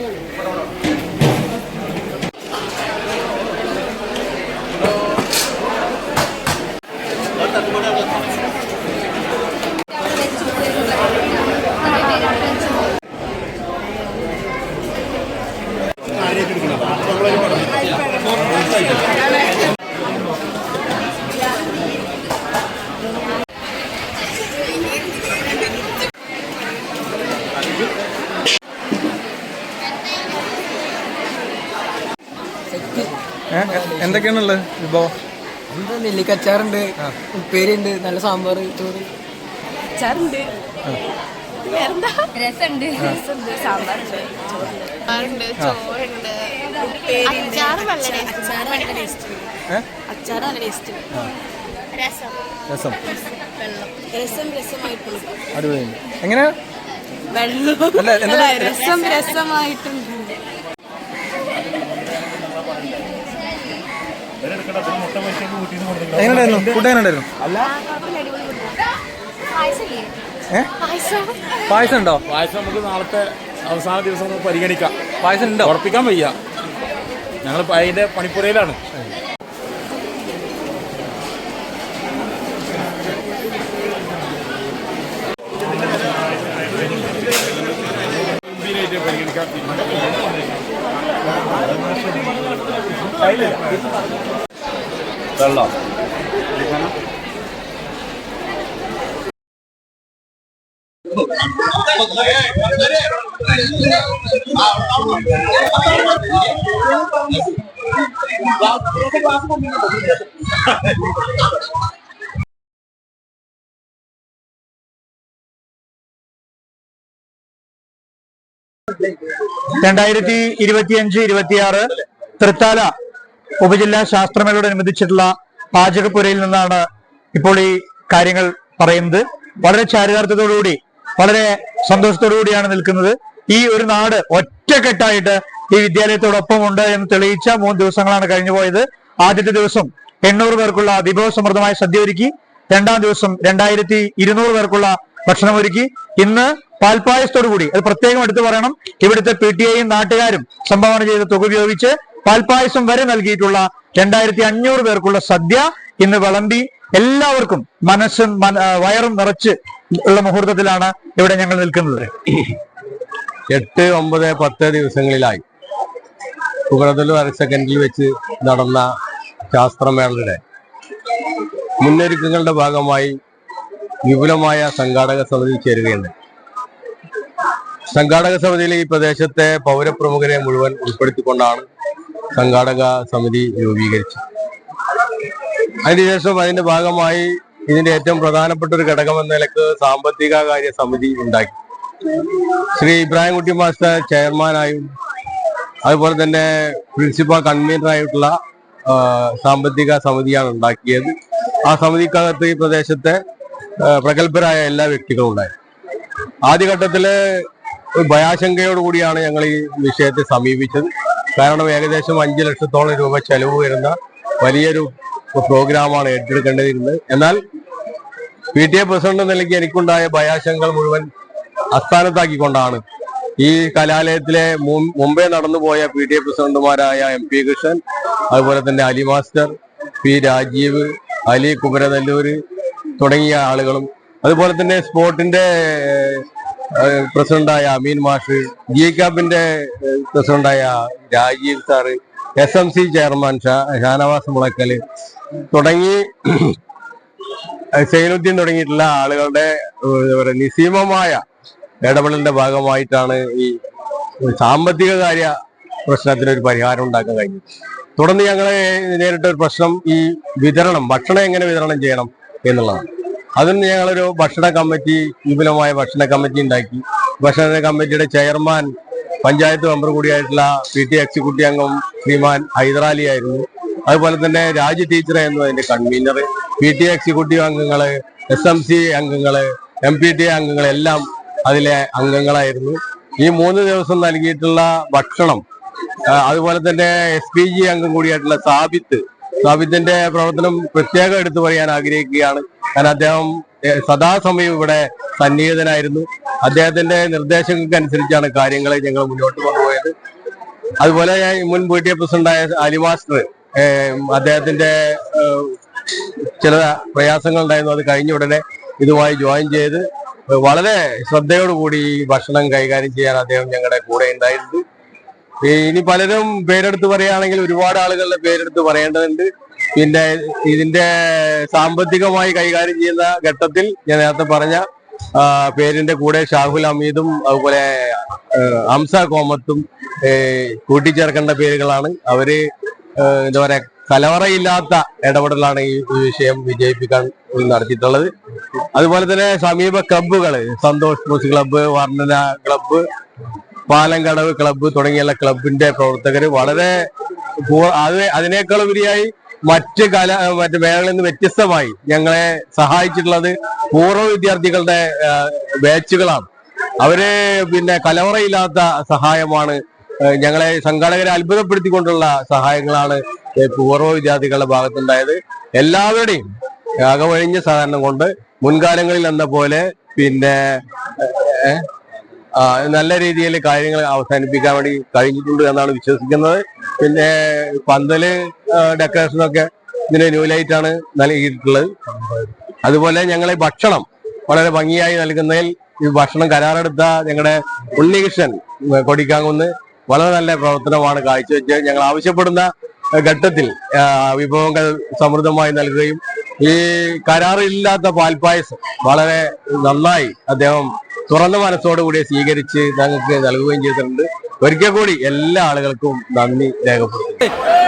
ほらほら。എന്തൊക്കെയാണുള്ളത്? വിഭവം? എന്താ നെല്ലിക്കച്ചാറുണ്ട് ഉപ്പേരിയുണ്ട് നല്ല സാമ്പാർ ചോറ്. അച്ചാറുണ്ട്. രസമുണ്ട്. രസമുണ്ട് സാമ്പാറുണ്ട് ചോറുണ്ട്. ചോറുണ്ട് അച്ചാറ് വളരെ അച്ചാറ് നല്ല ടേസ്റ്റ്? അച്ചാറ് നല്ല ടേസ്റ്റ് രസം. രസം. രസം രസമായിട്ടുണ്ട്. അടിപൊളിയുണ്ട് എങ്ങനെ വെള്ളം. അല്ല, രസം അല്ല, രസം രസമായിട്ടുണ്ട്. എങ്ങനെയുണ്ടായിരുന്നു? ഫുഡ് എങ്ങനെയുണ്ടായിരുന്നു? പായസം. ഉണ്ടോ പായസം. നമുക്ക് നാളത്തെ അവസാന ദിവസം നമുക്ക് പരിഗണിക്കാം. പായസം ഉണ്ടോ ഉറപ്പിക്കാൻ വയ്യ. ഞങ്ങൾ അതിന്റെ പണിപ്പുരയിലാണ്. വെള്ളം. രണ്ടായിരത്തി ഇരുപത്തിയഞ്ച് ഇരുപത്തിയാറ് തൃത്താല ഉപജില്ലാ ശാസ്ത്രമേളയോടനുബന്ധിച്ചിട്ടുള്ള പാചകപ്പുരയിൽ നിന്നാണ് ഇപ്പോൾ ഈ കാര്യങ്ങൾ പറയുന്നത്. വളരെ ചാരിതാർത്ഥ്യത്തോടുകൂടി വളരെ സന്തോഷത്തോടുകൂടിയാണ് നിൽക്കുന്നത്. ഈ ഒരു നാട് ഒറ്റക്കെട്ടായിട്ട് ഈ വിദ്യാലയത്തോടൊപ്പം ഉണ്ട് എന്ന് തെളിയിച്ച മൂന്ന് ദിവസങ്ങളാണ് കഴിഞ്ഞു പോയത്. ആദ്യത്തെ ദിവസം എണ്ണൂറ് പേർക്കുള്ള വിഭവസമൃദ്ധമായ സദ്യ ഒരുക്കി. രണ്ടാം ദിവസം രണ്ടായിരത്തി ഇരുന്നൂറ് പേർക്കുള്ള ഭക്ഷണം ഒരുക്കി. ഇന്ന് പാൽപ്പായസത്തോടു കൂടി അത് പ്രത്യേകം എടുത്തു പറയണം. ഇവിടുത്തെ പി ടി ഐയും നാട്ടുകാരും സംഭാവന ചെയ്ത തുക ഉപയോഗിച്ച് പാൽപ്പായസം വരെ നൽകിയിട്ടുള്ള രണ്ടായിരത്തി അഞ്ഞൂറ് പേർക്കുള്ള സദ്യ ഇന്ന് വിളമ്പി എല്ലാവർക്കും മനസ്സും വയറും നിറച്ച് ഉള്ള മുഹൂർത്തത്തിലാണ് ഇവിടെ ഞങ്ങൾ നിൽക്കുന്നത്. എട്ട് ഒമ്പത് പത്ത് ദിവസങ്ങളിലായി. കുകടതൽ അര സെക്കൻഡിൽ വെച്ച് നടന്ന ശാസ്ത്രമേളയുടെ മുന്നൊരുക്കങ്ങളുടെ ഭാഗമായി വിപുലമായ സംഘാടക സമിതി ചേരുകയുണ്ട് സംഘാടക സമിതിയിൽ ഈ പ്രദേശത്തെ പൗരപ്രമുഖരെ മുഴുവൻ ഉൾപ്പെടുത്തിക്കൊണ്ടാണ് സംഘാടക സമിതി രൂപീകരിച്ചത്. അതിനുശേഷം അതിന്റെ ഭാഗമായി ഇതിന്റെ ഏറ്റവും പ്രധാനപ്പെട്ട ഒരു ഘടകം എന്ന നിലയ്ക്ക് സാമ്പത്തിക കാര്യ സമിതി ഉണ്ടാക്കി. ശ്രീ ഇബ്രാഹിം കുട്ടി മാസ്റ്റർ ചെയർമാനായും അതുപോലെ തന്നെ പ്രിൻസിപ്പൽ കൺവീനറായിട്ടുള്ള സാമ്പത്തിക സമിതിയാണ് ഉണ്ടാക്കിയത്. ആ സമിതിക്കകത്ത് ഈ പ്രദേശത്തെ പ്രഗത്ഭരായ എല്ലാ വ്യക്തികളും ഉണ്ടായി ആദ്യഘട്ടത്തിൽ ഒരു ഭയാശങ്കയോടുകൂടിയാണ് ഞങ്ങൾ ഈ വിഷയത്തെ സമീപിച്ചത്. കാരണം ഏകദേശം അഞ്ച് ലക്ഷത്തോളം രൂപ ചെലവ് വരുന്ന വലിയൊരു പ്രോഗ്രാമാണ് ഏറ്റെടുക്കേണ്ടതിരുന്നത്. എന്നാൽ പി ടി എ പ്രസിഡന്റ് നിലയ്ക്ക് എനിക്കുണ്ടായ ഭയാശങ്കകൾ മുഴുവൻ അസ്ഥാനത്താക്കിക്കൊണ്ടാണ് ഈ കലാലയത്തിലെ മുംബൈ നടന്നുപോയ പി ടി എ പ്രസിഡന്റുമാരായ എം പി കൃഷ്ണൻ അതുപോലെ തന്നെ അലി മാസ്റ്റർ പി രാജീവ് അലി കുമരനെല്ലൂര് തുടങ്ങിയ ആളുകളും അതുപോലെ തന്നെ സ്പോർട്ടിന്റെ പ്രസിഡന്റായ അമീൻ മാഷ് ജി ക്യാബിന്റെ പ്രസിഡന്റായ Rajeev sir S M C chairman Shanavas Mulakkal തുടങ്ങി സൈനുദ്ദീൻ തുടങ്ങിയിട്ടുള്ള ആളുകളുടെ നിസീമമായ ഇടപെടലിന്റെ ഭാഗമായിട്ടാണ് ഈ സാമ്പത്തിക കാര്യ പ്രശ്നത്തിന് ഒരു പരിഹാരം ഉണ്ടാക്കാൻ കഴിഞ്ഞത്. തുടർന്ന് ഞങ്ങൾ നേരിട്ട ഒരു പ്രശ്നം ഈ വിതരണം ഭക്ഷണം എങ്ങനെ വിതരണം ചെയ്യണം എന്നുള്ളതാണ്. അതിന് ഞങ്ങളൊരു ഭക്ഷണ കമ്മിറ്റി വിപുലമായ ഭക്ഷണ കമ്മിറ്റി ഉണ്ടാക്കി. ഭക്ഷണ കമ്മിറ്റിയുടെ ചെയർമാൻ പഞ്ചായത്ത് മെമ്പർ കൂടിയായിട്ടുള്ള പി ടി എക്സിക്യൂട്ടീവ് അംഗം ശ്രീമാൻ ഹൈദറാലി ആയിരുന്നു. അതുപോലെ തന്നെ രാജു ടീച്ചറായിരുന്നു അതിന്റെ കൺവീനർ പി ടി എക്സിക്യൂട്ടീവ് അംഗങ്ങൾ എസ് എം സി അംഗങ്ങൾ എം പി ടി അംഗങ്ങളെല്ലാം അതിലെ അംഗങ്ങളായിരുന്നു. ഈ മൂന്ന് ദിവസം നൽകിയിട്ടുള്ള ഭക്ഷണം അതുപോലെ തന്നെ എസ് പി ജി അംഗം കൂടിയായിട്ടുള്ള സാബിത്ത് സാബിത്തിന്റെ പ്രവർത്തനം പ്രത്യേകം എടുത്തു പറയാൻ ആഗ്രഹിക്കുകയാണ്. കാരണം അദ്ദേഹം സദാസമയം ഇവിടെ സന്നിഹിതനായിരുന്നു. അദ്ദേഹത്തിന്റെ നിർദ്ദേശങ്ങൾക്ക് അനുസരിച്ചാണ് കാര്യങ്ങൾ ഞങ്ങൾ മുന്നോട്ട് കൊണ്ടുപോയത്. അതുപോലെ ഞാൻ മുൻ പി ടി എ പ്രസിഡന്റായ അലി മാസ്റ്റർ അദ്ദേഹത്തിന്റെ ചില പ്രയാസങ്ങൾ ഉണ്ടായിരുന്നു. അത് കഴിഞ്ഞ ഉടനെ ഇതുമായി ജോയിൻ ചെയ്ത് വളരെ ശ്രദ്ധയോടുകൂടി ഭക്ഷണം കൈകാര്യം ചെയ്യാൻ അദ്ദേഹം ഞങ്ങളുടെ കൂടെ ഈ ഇനി പലരും പേരെടുത്ത് പറയുകയാണെങ്കിൽ ഒരുപാട് ആളുകളുടെ പേരെടുത്ത് പറയേണ്ടതുണ്ട്. പിന്നെ ഇതിന്റെ സാമ്പത്തികമായി കൈകാര്യം ചെയ്യുന്ന ഘട്ടത്തിൽ ഞാൻ നേരത്തെ പറഞ്ഞ പേരിന്റെ കൂടെ ഷാഹുൽ അമീദും അതുപോലെ ഹംസ കോമത്തും കൂട്ടിച്ചേർക്കേണ്ട പേരുകളാണ്. അവർ എന്താ പറയാ കലവറയില്ലാത്ത ഇടപെടലാണ് ഈ വിഷയം വിജയിപ്പിക്കാൻ നടത്തിയിട്ടുള്ളത്. അതുപോലെ തന്നെ സമീപ ക്ലബുകൾ Santhosh club Varnana club Palankadavu club തുടങ്ങിയുള്ള ക്ലബിന്റെ പ്രവർത്തകർ വളരെ അത് അതിനേക്കാൾ ഉപരിയായി മറ്റ് കല മറ്റ് മേഖലയിൽ നിന്ന് വ്യത്യസ്തമായി ഞങ്ങളെ സഹായിച്ചിട്ടുള്ളത് പൂർവ വിദ്യാർത്ഥികളുടെ ബാച്ചുകളാണ്. അവർ പിന്നെ കലവറയില്ലാത്ത സഹായമാണ് ഞങ്ങളെ സംഘാടകരെ അത്ഭുതപ്പെടുത്തിക്കൊണ്ടുള്ള സഹായങ്ങളാണ് പൂർവ വിദ്യാർത്ഥികളുടെ ഭാഗത്തുണ്ടായത്. എല്ലാവരുടെയും അകവഴിഞ്ഞ സഹകരണം കൊണ്ട് മുൻകാലങ്ങളിൽ എന്ന പോലെ പിന്നെ നല്ല രീതിയിൽ കാര്യങ്ങൾ അവസാനിപ്പിക്കാൻ വേണ്ടി കഴിഞ്ഞിട്ടുണ്ട് എന്നാണ് വിശ്വസിക്കുന്നത്. പിന്നെ പന്തൽ ഡെക്കറേഷനൊക്കെ ഇതിന് ന്യൂ ലൈറ്റ് ആണ് നൽകിയിട്ടുള്ളത്. അതുപോലെ ഞങ്ങൾ ഭക്ഷണം വളരെ ഭംഗിയായി നൽകുന്നതിൽ ഈ ഭക്ഷണം കരാറെടുത്ത ഞങ്ങളുടെ ഉണ്ണികൃഷ്ണൻ കൊടിക്കാങ്കുന്ന് വളരെ നല്ല പ്രവർത്തനമാണ് കാഴ്ചവെച്ച് ഞങ്ങൾ ആവശ്യപ്പെടുന്ന ഘട്ടത്തിൽ വിഭവങ്ങൾ സമൃദ്ധമായി നൽകുകയും ഈ കരാറില്ലാത്ത പാൽപ്പായസം വളരെ നന്നായി അദ്ദേഹം തുറന്ന മനസ്സോടുകൂടി സ്വീകരിച്ച് ഞങ്ങൾക്ക് നൽകുകയും ചെയ്തിട്ടുണ്ട്. ഒരിക്കൽ കൂടി എല്ലാ ആളുകൾക്കും നന്ദി രേഖപ്പെടുത്തുന്നു.